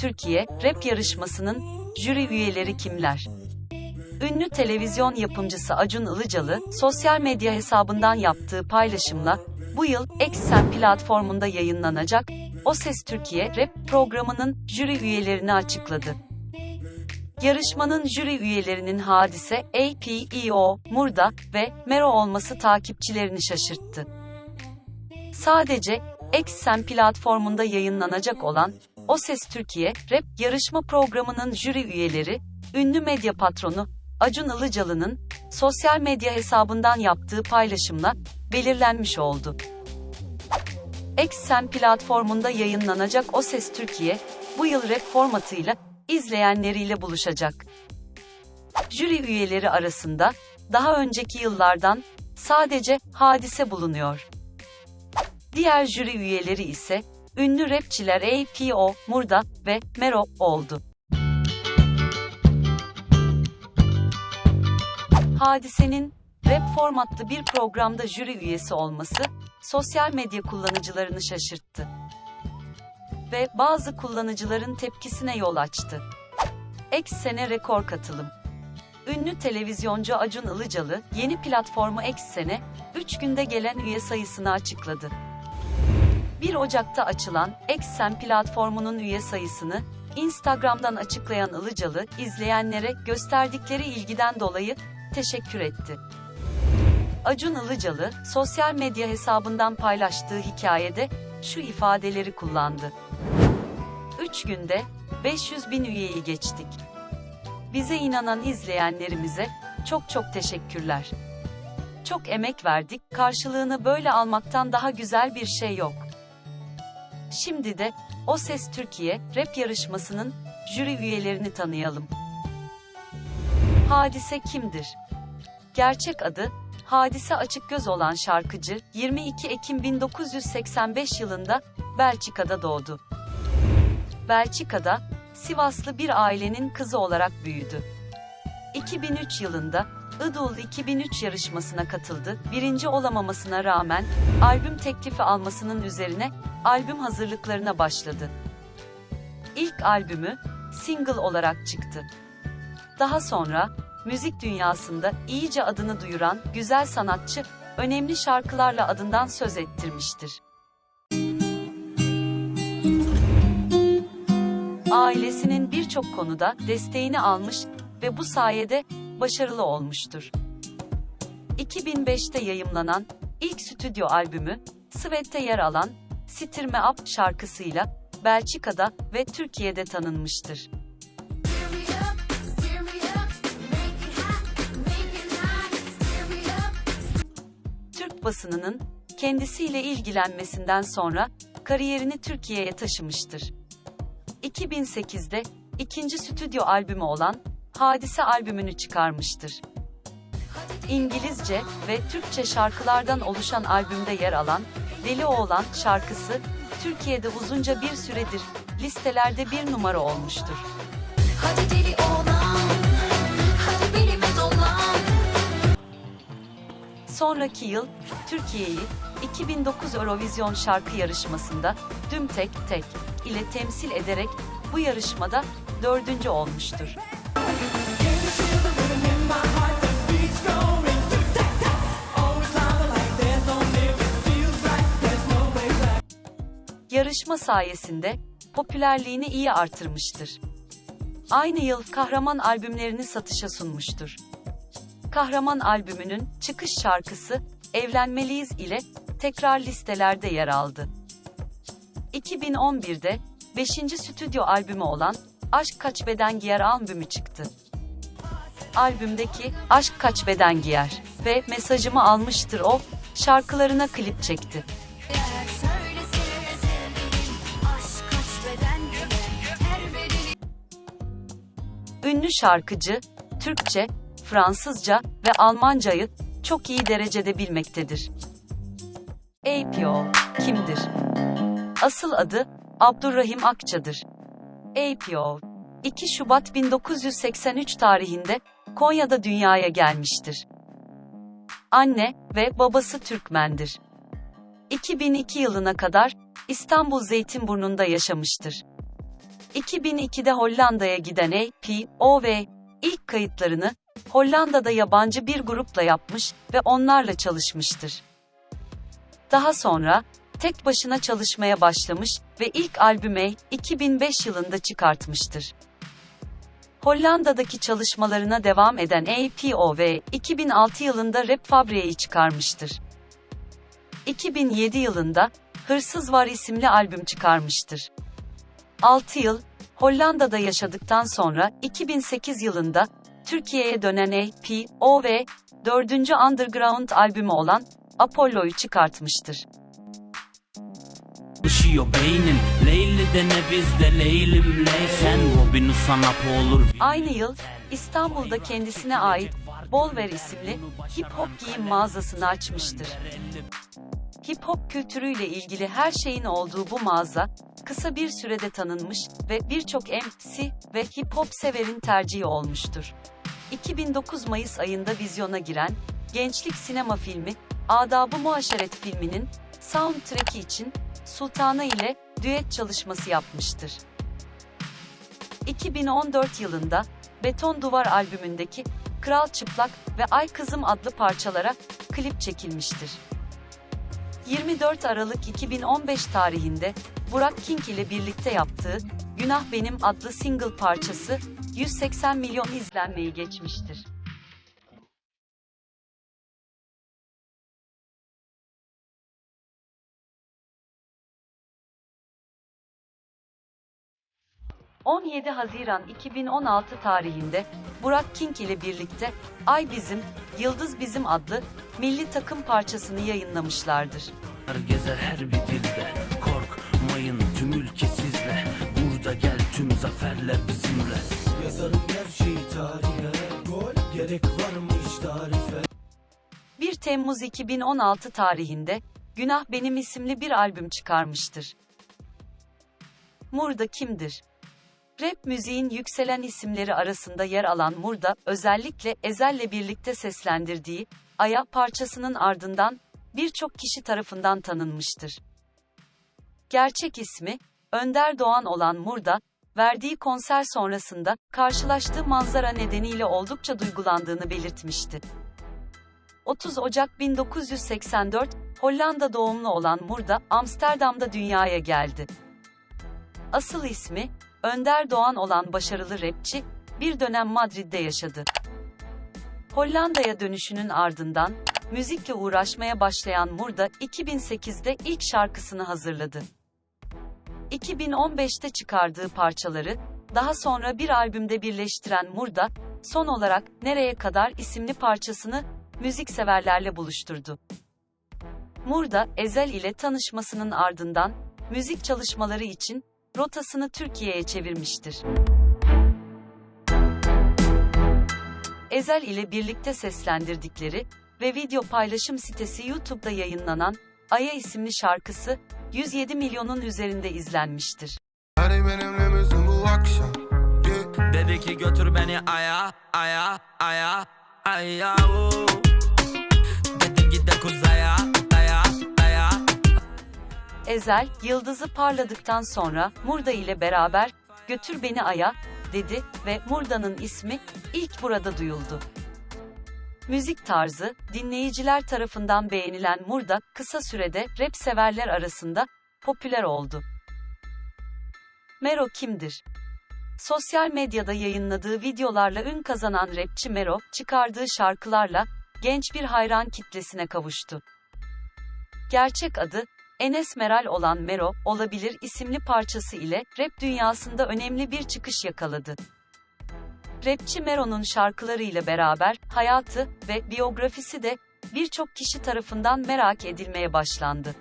Türkiye Rap yarışmasının jüri üyeleri kimler? Ünlü televizyon yapımcısı Acun Ilıcalı, sosyal medya hesabından yaptığı paylaşımla, bu yıl Eksen platformunda yayınlanacak O Ses Türkiye Rap programının jüri üyelerini açıkladı. Yarışmanın jüri üyelerinin Hadise, APEO, Murda ve Mero olması takipçilerini şaşırttı. Sadece Eksen platformunda yayınlanacak olan O Ses Türkiye Rap yarışma programının jüri üyeleri, ünlü medya patronu Acun Ilıcalı'nın sosyal medya hesabından yaptığı paylaşımla belirlenmiş oldu. Eksen platformunda yayınlanacak O Ses Türkiye, bu yıl rap formatıyla izleyenleriyle buluşacak. Jüri üyeleri arasında daha önceki yıllardan sadece Hadise bulunuyor. Diğer jüri üyeleri ise ünlü rapçiler APO, Murda ve Mero oldu. Hadise'nin rap formatlı bir programda jüri üyesi olması sosyal medya kullanıcılarını şaşırttı ve bazı kullanıcıların tepkisine yol açtı. Eksene rekor katılım. Ünlü televizyoncu Acun Ilıcalı, yeni platformu Eksene, 3 günde gelen üye sayısını açıkladı. 1 Ocak'ta açılan Eksen platformunun üye sayısını Instagram'dan açıklayan Ilıcalı, izleyenlere gösterdikleri ilgiden dolayı teşekkür etti. Acun Ilıcalı, sosyal medya hesabından paylaştığı hikayede şu ifadeleri kullandı. 3 günde 500 bin üyeyi geçtik. Bize inanan izleyenlerimize çok çok teşekkürler. Çok emek verdik, karşılığını böyle almaktan daha güzel bir şey yok. Şimdi de O Ses Türkiye rap yarışmasının jüri üyelerini tanıyalım. Hadise kimdir? Gerçek adı Hadise Açık Göz olan şarkıcı 22 Ekim 1985 yılında Belçika'da doğdu. Belçika'da Sivaslı bir ailenin kızı olarak büyüdü. 2003 yılında Idol 2003 yarışmasına katıldı. Birinci olamamasına rağmen albüm teklifi almasının üzerine albüm hazırlıklarına başladı. İlk albümü single olarak çıktı. Daha sonra müzik dünyasında iyice adını duyuran güzel sanatçı önemli şarkılarla adından söz ettirmiştir. Ailesinin birçok konuda desteğini almış ve bu sayede başarılı olmuştur. 2005'te yayımlanan ilk stüdyo albümü, Svet'te yer alan Stirme Up şarkısıyla Belçika'da ve Türkiye'de tanınmıştır. Türk basınının kendisiyle ilgilenmesinden sonra kariyerini Türkiye'ye taşımıştır. 2008'de ikinci stüdyo albümü olan Hadise albümünü çıkarmıştır. İngilizce ve Türkçe şarkılardan oluşan albümde yer alan Deli Oğlan şarkısı Türkiye'de uzunca bir süredir listelerde bir numara olmuştur. Hadi deli oğlan, hadi benimle dolan. Sonraki yıl Türkiye'yi 2009 Eurovision şarkı yarışmasında Düm Tek Tek ile temsil ederek bu yarışmada dördüncü olmuştur. Yarışma sayesinde popülerliğini iyi artırmıştır. Aynı yıl Kahraman albümlerini satışa sunmuştur. Kahraman albümünün çıkış şarkısı Evlenmeliyiz ile tekrar listelerde yer aldı. 2011'de 5. stüdyo albümü olan Aşk Kaç Beden Giyer albümü çıktı. Albümdeki Aşk Kaç Beden Giyer ve Mesajımı Almıştır o şarkılarına klip çekti. Ünlü şarkıcı, Türkçe, Fransızca ve Almancayı çok iyi derecede bilmektedir. APO kimdir? Asıl adı Abdurrahim Akça'dır. APO 2 Şubat 1983 tarihinde Konya'da dünyaya gelmiştir. Anne ve babası Türkmendir. 2002 yılına kadar İstanbul Zeytinburnu'nda yaşamıştır. 2002'de Hollanda'ya giden APOV ilk kayıtlarını Hollanda'da yabancı bir grupla yapmış ve onlarla çalışmıştır. Daha sonra tek başına çalışmaya başlamış ve ilk albüme 2005 yılında çıkartmıştır. Hollanda'daki çalışmalarına devam eden APOV 2006 yılında Rap Fabri'yi çıkarmıştır. 2007 yılında Hırsız Var isimli albüm çıkarmıştır. 6 yıl Hollanda'da yaşadıktan sonra 2008 yılında Türkiye'ye dönen APOV 4. Underground albümü olan Apollo'yu çıkartmıştır. Işıyor beynin Leyli de ne bizde Leylim ley Sen Robin sanap olur Aynı yıl İstanbul'da kendisine ait Bolver isimli hip hop giyim mağazasını açmıştır. Hip hop kültürüyle ilgili her şeyin olduğu bu mağaza, kısa bir sürede tanınmış ve birçok MC ve hip hop severin tercihi olmuştur. 2009 Mayıs ayında vizyona giren gençlik sinema filmi Adab-ı Muaşeret filminin soundtrack'i için Sultana ile düet çalışması yapmıştır. 2014 yılında Beton Duvar albümündeki Kral Çıplak ve Ay Kızım adlı parçalara klip çekilmiştir. 24 Aralık 2015 tarihinde Burak King ile birlikte yaptığı Günah Benim adlı single parçası 180 milyon izlenmeyi geçmiştir. ...17 Haziran 2016 tarihinde Burak King ile birlikte Ay Bizim, Yıldız Bizim adlı milli takım parçasını yayınlamışlardır. Gezer her bir dilde Korkmayın tüm ülke sizle Burada gel tüm zaferler bizimle Yazarım her şeyi tarihe Gol gerek var mı hiç tarife 1 Temmuz 2016 tarihinde Günah Benim isimli bir albüm çıkarmıştır. Murda kimdir? Rap müziğin yükselen isimleri arasında yer alan Murda, özellikle Ezel'le birlikte seslendirdiği Aya parçasının ardından birçok kişi tarafından tanınmıştır. Gerçek ismi Önder Doğan olan Murda, verdiği konser sonrasında karşılaştığı manzara nedeniyle oldukça duygulandığını belirtmişti. 30 Ocak 1984, Hollanda doğumlu olan Murda, Amsterdam'da dünyaya geldi. Asıl ismi, Önder Doğan olan başarılı rapçi, bir dönem Madrid'de yaşadı. Hollanda'ya dönüşünün ardından, müzikle uğraşmaya başlayan Murda, 2008'de ilk şarkısını hazırladı. 2015'te çıkardığı parçaları, daha sonra bir albümde birleştiren Murda, son olarak Nereye Kadar isimli parçasını müzikseverlerle buluşturdu. Murda, Ezel ile tanışmasının ardından, müzik çalışmaları için, rotasını Türkiye'ye çevirmiştir. Ezel ile birlikte seslendirdikleri ve video paylaşım sitesi YouTube'da yayınlanan Aya isimli şarkısı 107 milyonun üzerinde izlenmiştir. Hadi benimle misin bu akşam? Dedi ki götür beni aya aya aya aya oo. Ezel, yıldızı parladıktan sonra Murda ile beraber "Götür beni aya" dedi ve Murda'nın ismi ilk burada duyuldu. Müzik tarzı, dinleyiciler tarafından beğenilen Murda, kısa sürede rap severler arasında popüler oldu. Mero kimdir? Sosyal medyada yayınladığı videolarla ün kazanan rapçi Mero, çıkardığı şarkılarla genç bir hayran kitlesine kavuştu. Gerçek adı Enes Meral olan Mero, Olabilir isimli parçası ile rap dünyasında önemli bir çıkış yakaladı. Rapçi Mero'nun şarkılarıyla beraber hayatı ve biyografisi de birçok kişi tarafından merak edilmeye başlandı.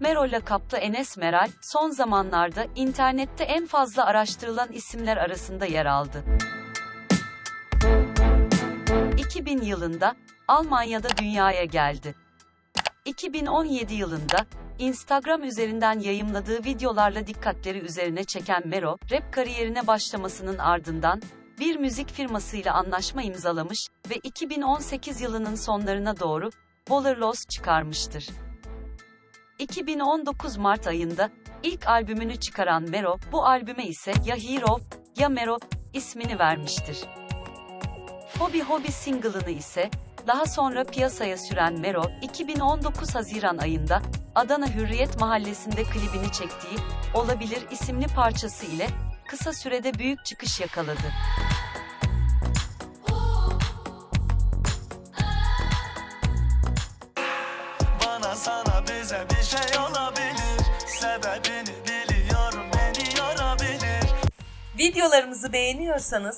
Mero lakaplı Enes Meral, son zamanlarda internette en fazla araştırılan isimler arasında yer aldı. 2000 yılında Almanya'da dünyaya geldi. 2017 yılında Instagram üzerinden yayımladığı videolarla dikkatleri üzerine çeken Mero, rap kariyerine başlamasının ardından bir müzik firmasıyla anlaşma imzalamış ve 2018 yılının sonlarına doğru Baller Loss çıkarmıştır. 2019 Mart ayında ilk albümünü çıkaran Mero, bu albüme ise ya Hero ya Mero ismini vermiştir. Hobi Hobi single'ını ise daha sonra piyasaya süren Mero, 2019 Haziran ayında Adana Hürriyet Mahallesi'nde klibini çektiği Olabilir isimli parçası ile kısa sürede büyük çıkış yakaladı. Bana sana bize bir şey olabilir Sebebini biliyorum beni yorabilir Videolarımızı beğeniyorsanız